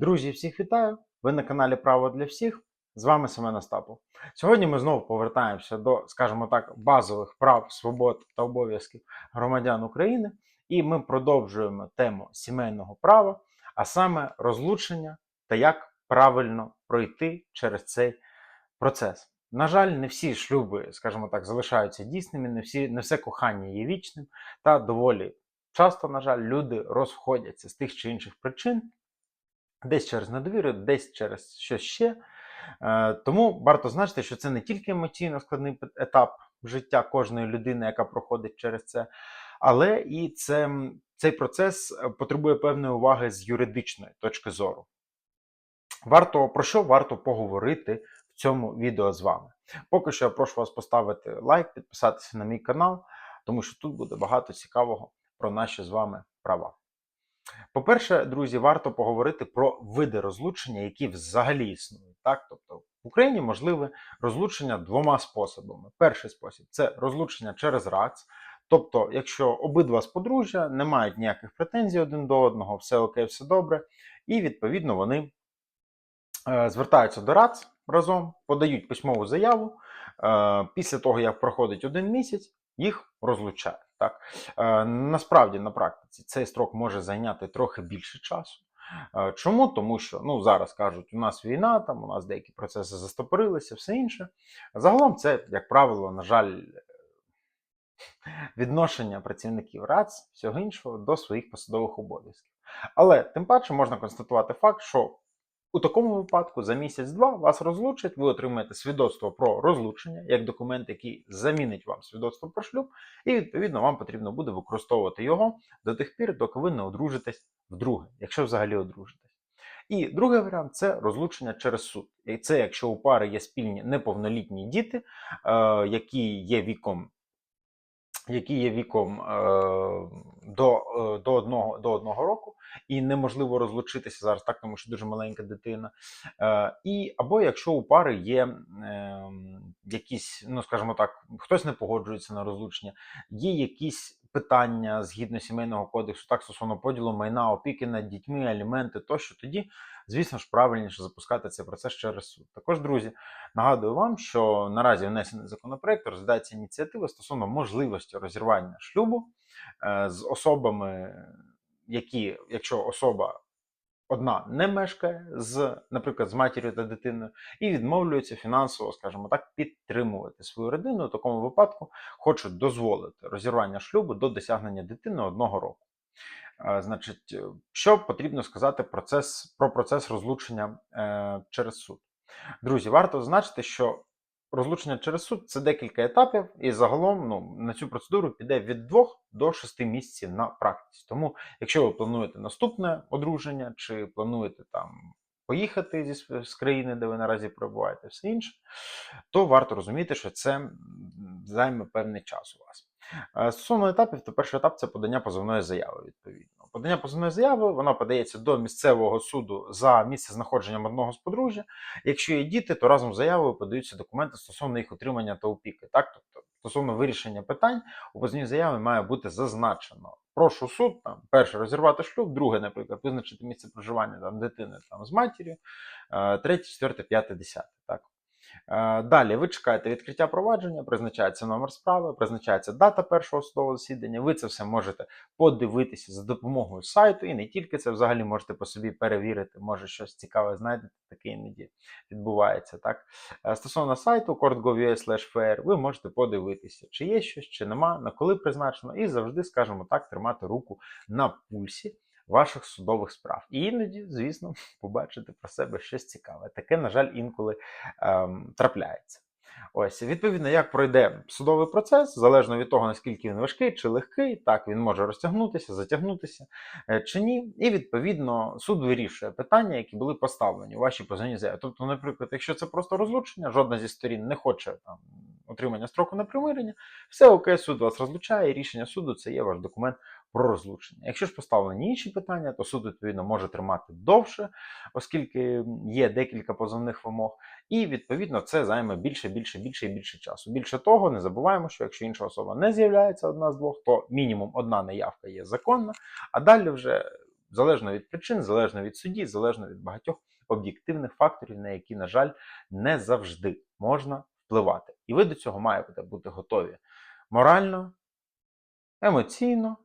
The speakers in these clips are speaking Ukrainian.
Друзі, всіх вітаю! Ви на каналі Право для всіх. З вами Семен Остапов. Сьогодні ми знову повертаємося до, скажімо так, базових прав, свобод та обов'язків громадян України, і ми продовжуємо тему сімейного права, а саме розлучення та як правильно пройти через цей процес. На жаль, не всі шлюби, скажімо так, залишаються дійсними, не всі, не все кохання є вічним, та доволі часто, на жаль, люди розходяться з тих чи інших причин, десь через недовіру, десь через щось ще. Е, Тому варто значити, що це не тільки емоційно складний етап життя кожної людини, яка проходить через це, але і це, цей процес е, потребує певної уваги з юридичної точки зору. Варто про що варто поговорити в цьому відео з вами. Поки що я прошу вас поставити лайк, підписатися на мій канал, тому що тут буде багато цікавого про наші з вами права. По-перше, друзі, варто поговорити про види розлучення, які взагалі існують. Так? Тобто в Україні можливе розлучення двома способами. Перший спосіб це розлучення через РАЦ. Тобто, якщо обидва з подружжя не мають ніяких претензій один до одного, все окей, все добре, і відповідно вони е, звертаються до РАЦ разом, подають письмову заяву. Е, після того, як проходить один місяць, їх розлучають. Так? Е, насправді, на практиці, цей строк може зайняти трохи більше часу. Е, Чому? Тому що ну, зараз кажуть, у нас війна, там, у нас деякі процеси застопорилися, все інше. Загалом це, як правило, на жаль, відношення працівників РАЦ всього іншого до своїх посадових обов'язків. Але тим паче можна констатувати факт, що у такому випадку за місяць-два вас розлучать, ви отримаєте свідоцтво про розлучення як документ, який замінить вам свідоцтво про шлюб, і відповідно вам потрібно буде використовувати його до тих пір, доки ви не одружитесь вдруге, якщо взагалі одружитесь. І другий варіант це розлучення через суд. І це якщо у пари є спільні неповнолітні діти, е, які є віком які є віком е, до, е, до, одного, до одного року, і неможливо розлучитися зараз, так тому що дуже маленька дитина. Е, і або якщо у пари є якісь, ну скажімо так, хтось не погоджується на розлучення, є якісь питання згідно сімейного кодексу, так стосовно поділу майна, опіки над дітьми, аліменти тощо, тоді, звісно ж, правильніше запускати цей процес через суд. Також, друзі, Нагадую вам, що наразі внесений законопроект розглядається ініціатива стосовно можливості розірвання шлюбу е, з особами, які, якщо особа одна не мешкає з, наприклад, з матір'ю та дитиною, і відмовлюється фінансово, скажімо так, підтримувати свою родину. У такому випадку хочуть дозволити розірвання шлюбу до досягнення дитини одного року. Е, Значить, е, що потрібно сказати процес, про процес розлучення е, через суд? Друзі, варто зазначити, що розлучення через суд це декілька етапів, і загалом ну, на цю процедуру піде від 2 до 6 місяців на практиці. Тому, якщо ви плануєте наступне одруження, чи плануєте там поїхати зі з країни, де ви наразі перебуваєте, все інше, то варто розуміти, що це займе певний час у вас. Е, Стосовно етапів, то перший етап це подання позовної заяви. Відповідно, подання позовної заяви вона подається до місцевого суду за місце знаходженням одного з подружжя. Якщо є діти, то разом з заявою подаються документи стосовно їх утримання та опіки. Так, тобто стосовно вирішення питань у позовній заяві має бути зазначено. Прошу суд там перше розірвати шлюб, друге, наприклад, визначити місце проживання там дитини там з матір'ю, е, третє, четверте, п'яте, десяте. Так. Е, Далі ви чекаєте відкриття провадження, призначається номер справи, призначається дата першого судового засідання. Ви це все можете подивитися за допомогою сайту, і не тільки це взагалі можете по собі перевірити, може щось цікаве знайдете, таке іноді відбувається. Так? Е, Стосовно сайту court.gov.ua/fair, ви можете подивитися, чи є щось, чи нема, на коли призначено, і завжди, скажімо так, тримати руку на пульсі ваших судових справ. І іноді, звісно, побачити про себе щось цікаве. Таке, на жаль, інколи ем, трапляється. Ось, відповідно, як пройде судовий процес, залежно від того, наскільки він важкий чи легкий, так він може розтягнутися, затягнутися е, чи ні. І відповідно суд вирішує питання, які були поставлені у вашій позовній заяві. Тобто, наприклад, якщо це просто розлучення, жодна зі сторін не хоче там отримання строку на примирення, все окей, суд вас розлучає, і рішення суду це є ваш документ про розлучення. Якщо ж поставлені інші питання, то суд відповідно може тримати довше, оскільки є декілька позовних вимог. І відповідно це займе більше, більше, більше і більше часу. Більше того, не забуваємо, що якщо інша особа не з'являється одна з двох, то мінімум одна неявка є законна, а далі вже залежно від причин, залежно від судді, залежно від багатьох об'єктивних факторів, на які, на жаль, не завжди можна впливати. І ви до цього маєте бути готові морально, емоційно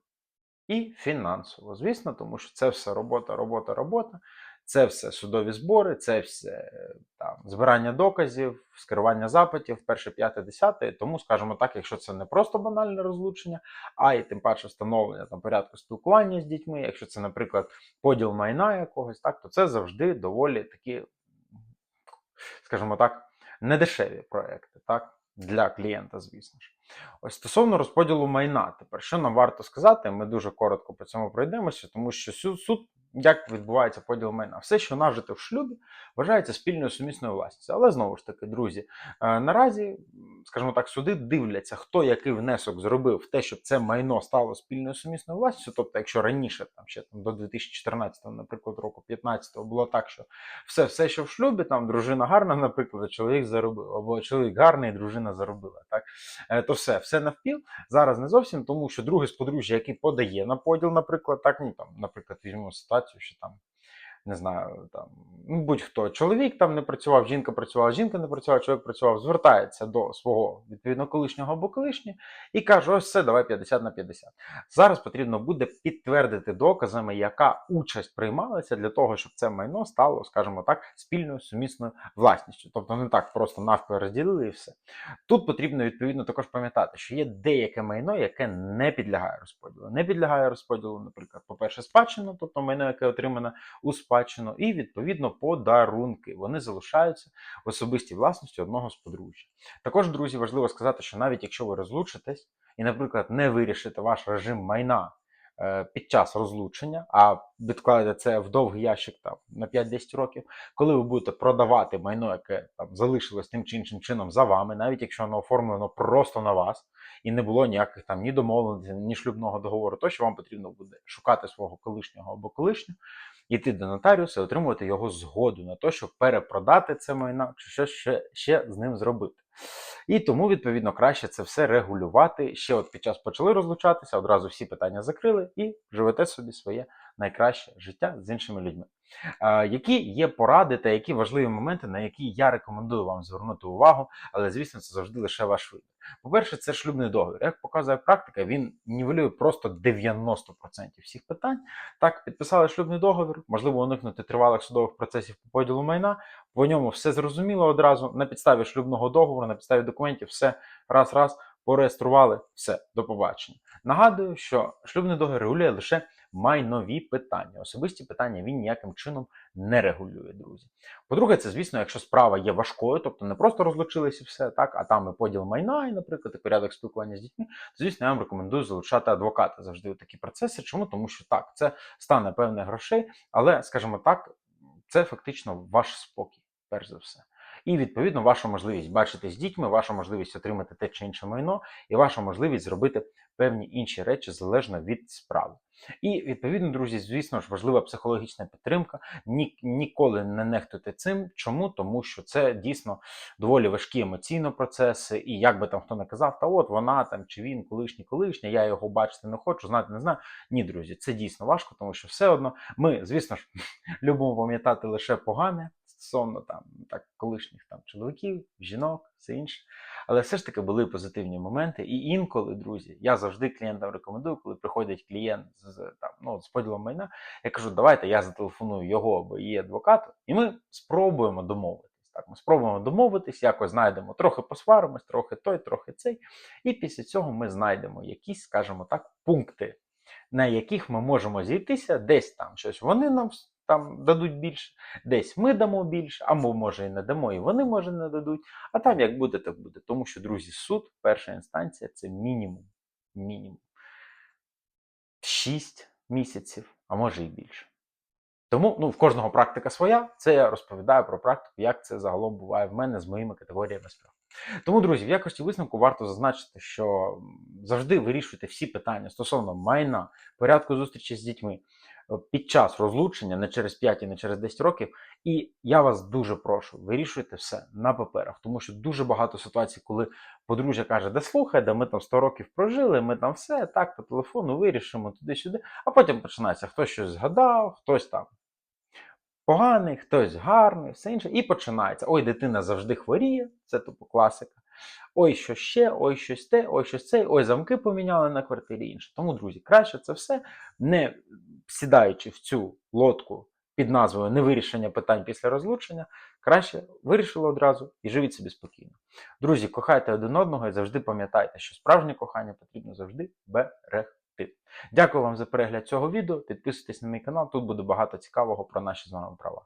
і фінансово. Звісно, тому що це все робота, робота, робота. Це все судові збори, це все там збирання доказів, скерування запитів, перше, п'яте, десяте. Тому, скажімо так, якщо це не просто банальне розлучення, а й тим паче встановлення там порядку спілкування з дітьми, якщо це, наприклад, поділ майна якогось, так то це завжди доволі такі, скажімо так, недешеві проекти, так. Для клієнта, звісно ж. Ось стосовно розподілу майна, тепер що нам варто сказати, ми дуже коротко по цьому пройдемося, тому що суд, суд як відбувається поділ майна? Все, що нажите в шлюбі, вважається спільною сумісною власністю. Але знову ж таки, друзі, е, наразі, скажімо так, суди дивляться, хто який внесок зробив в те, щоб це майно стало спільною сумісною власністю. Тобто, якщо раніше, там ще там до 2014, наприклад, року 15 було так, що все, все, що в шлюбі, там дружина гарна, наприклад, чоловік заробив, або чоловік гарний, дружина заробила. Так Е, то все, все навпіл. Зараз не зовсім, тому що другий з подружжя, який подає на поділ, наприклад, так, ну там, наприклад, візьмемо ситуацію, що там. Не знаю, там ну, будь-хто чоловік там не працював, жінка працювала, жінка не працювала, чоловік працював, звертається до свого відповідно колишнього або колишнього і каже: ось це давай 50 на 50. Зараз потрібно буде підтвердити доказами, яка участь приймалася для того, щоб це майно стало, скажімо так, спільною сумісною власністю. Тобто не так просто навпіл розділили і все. Тут потрібно відповідно також пам'ятати, що є деяке майно, яке не підлягає розподілу. Не підлягає розподілу, наприклад, по-перше, спадщину, тобто майно, яке отримане у спадщину, і відповідно подарунки. Вони залишаються в особистій власності одного з подружжя. Також, друзі, важливо сказати, що навіть якщо ви розлучитесь і, наприклад, не вирішите ваш режим майна. е, Під час розлучення, а відкладете це в довгий ящик там на 5-10 років, коли ви будете продавати майно, яке там залишилось тим чи іншим чином за вами, навіть якщо воно оформлено просто на вас і не було ніяких там ні домовленостей, ні шлюбного договору, то що вам потрібно буде шукати свого колишнього або колишнього, йти до нотаріуса і отримувати його згоду на те, щоб перепродати це майно чи що ще, ще з ним зробити. І тому, відповідно, краще це все регулювати. Ще от під час почали розлучатися, одразу всі питання закрили і живете собі своє найкраще життя з іншими людьми. Які є поради та які важливі моменти, на які я рекомендую вам звернути увагу, але звісно, це завжди лише ваш вибір. По-перше, це шлюбний договір. Як показує практика, він нівелює просто 90% всіх питань. Так, підписали шлюбний договір, можливо уникнути тривалих судових процесів по поділу майна. По ньому все зрозуміло одразу. На підставі шлюбного договору, на підставі документів, все раз-раз пореєстрували, все, до побачення. Нагадую, що шлюбний договір регулює лише майнові питання. Особисті питання він ніяким чином не регулює, друзі. По-друге, це, звісно, якщо справа є важкою, тобто не просто розлучились і все, так, а там і поділ майна, і, наприклад, і порядок спілкування з дітьми, то, звісно, я вам рекомендую залучати адвоката завжди у такі процеси. Чому? Тому що так, це стане певних грошей, але, скажімо так, це фактично ваш спокій, перш за все. І відповідно ваша можливість бачити з дітьми, ваша можливість отримати те чи інше майно, і ваша можливість зробити певні інші речі залежно від справи. І відповідно, друзі, звісно ж, важлива психологічна підтримка. Ні, ніколи не нехтуйте цим. Чому? Тому що це дійсно доволі важкі емоційні процеси, і як би там хто не казав, та от вона там чи він колишній колишня, я його бачити не хочу, знати не знаю. Ні, друзі, це дійсно важко, тому що все одно ми, звісно ж, любимо пам'ятати лише погане стосовно там так колишніх там чоловіків, жінок, все інше. Але все ж таки були позитивні моменти. І інколи, друзі, я завжди клієнтам рекомендую, коли приходить клієнт з там ну з поділом майна, я кажу, давайте я зателефоную його або її адвокату, і ми спробуємо домовитись. Так, ми спробуємо домовитись, якось знайдемо, трохи посваримось, трохи той, трохи цей. І після цього ми знайдемо якісь, скажімо так, пункти, на яких ми можемо зійтися, десь там щось вони нам там дадуть більше, десь ми дамо більше, або може і не дамо, і вони може не дадуть. А там як буде, так буде. Тому що, друзі, суд, перша інстанція це мінімум. Мінімум 6 місяців, а може і більше. Тому ну, в кожного практика своя. Це я розповідаю про практику, як це загалом буває в мене з моїми категоріями справ. Тому, друзі, в якості висновку варто зазначити, що завжди вирішуйте всі питання стосовно майна, порядку зустрічі з дітьми, під час розлучення, не через 5 і не через 10 років. І я вас дуже прошу, вирішуйте все на паперах, тому що дуже багато ситуацій, коли подружжя каже, да слухай, да ми там 100 років прожили, ми там все так по телефону вирішимо туди-сюди, а потім починається хтось щось згадав, хтось там поганий, хтось гарний, все інше. І починається. Ой, дитина завжди хворіє, це типу класика. Ой, що ще, ой, щось те, ой, щось це, ой, замки поміняли на квартирі інше. Тому, друзі, краще це все, не сідаючи в цю лодку під назвою Невирішення питань після розлучення, краще вирішили одразу і живіть собі спокійно. Друзі, кохайте один одного і завжди пам'ятайте, що справжнє кохання потрібно завжди берегти. Дякую вам за перегляд цього відео. Підписуйтесь на мій канал, тут буде багато цікавого про наші з вами права.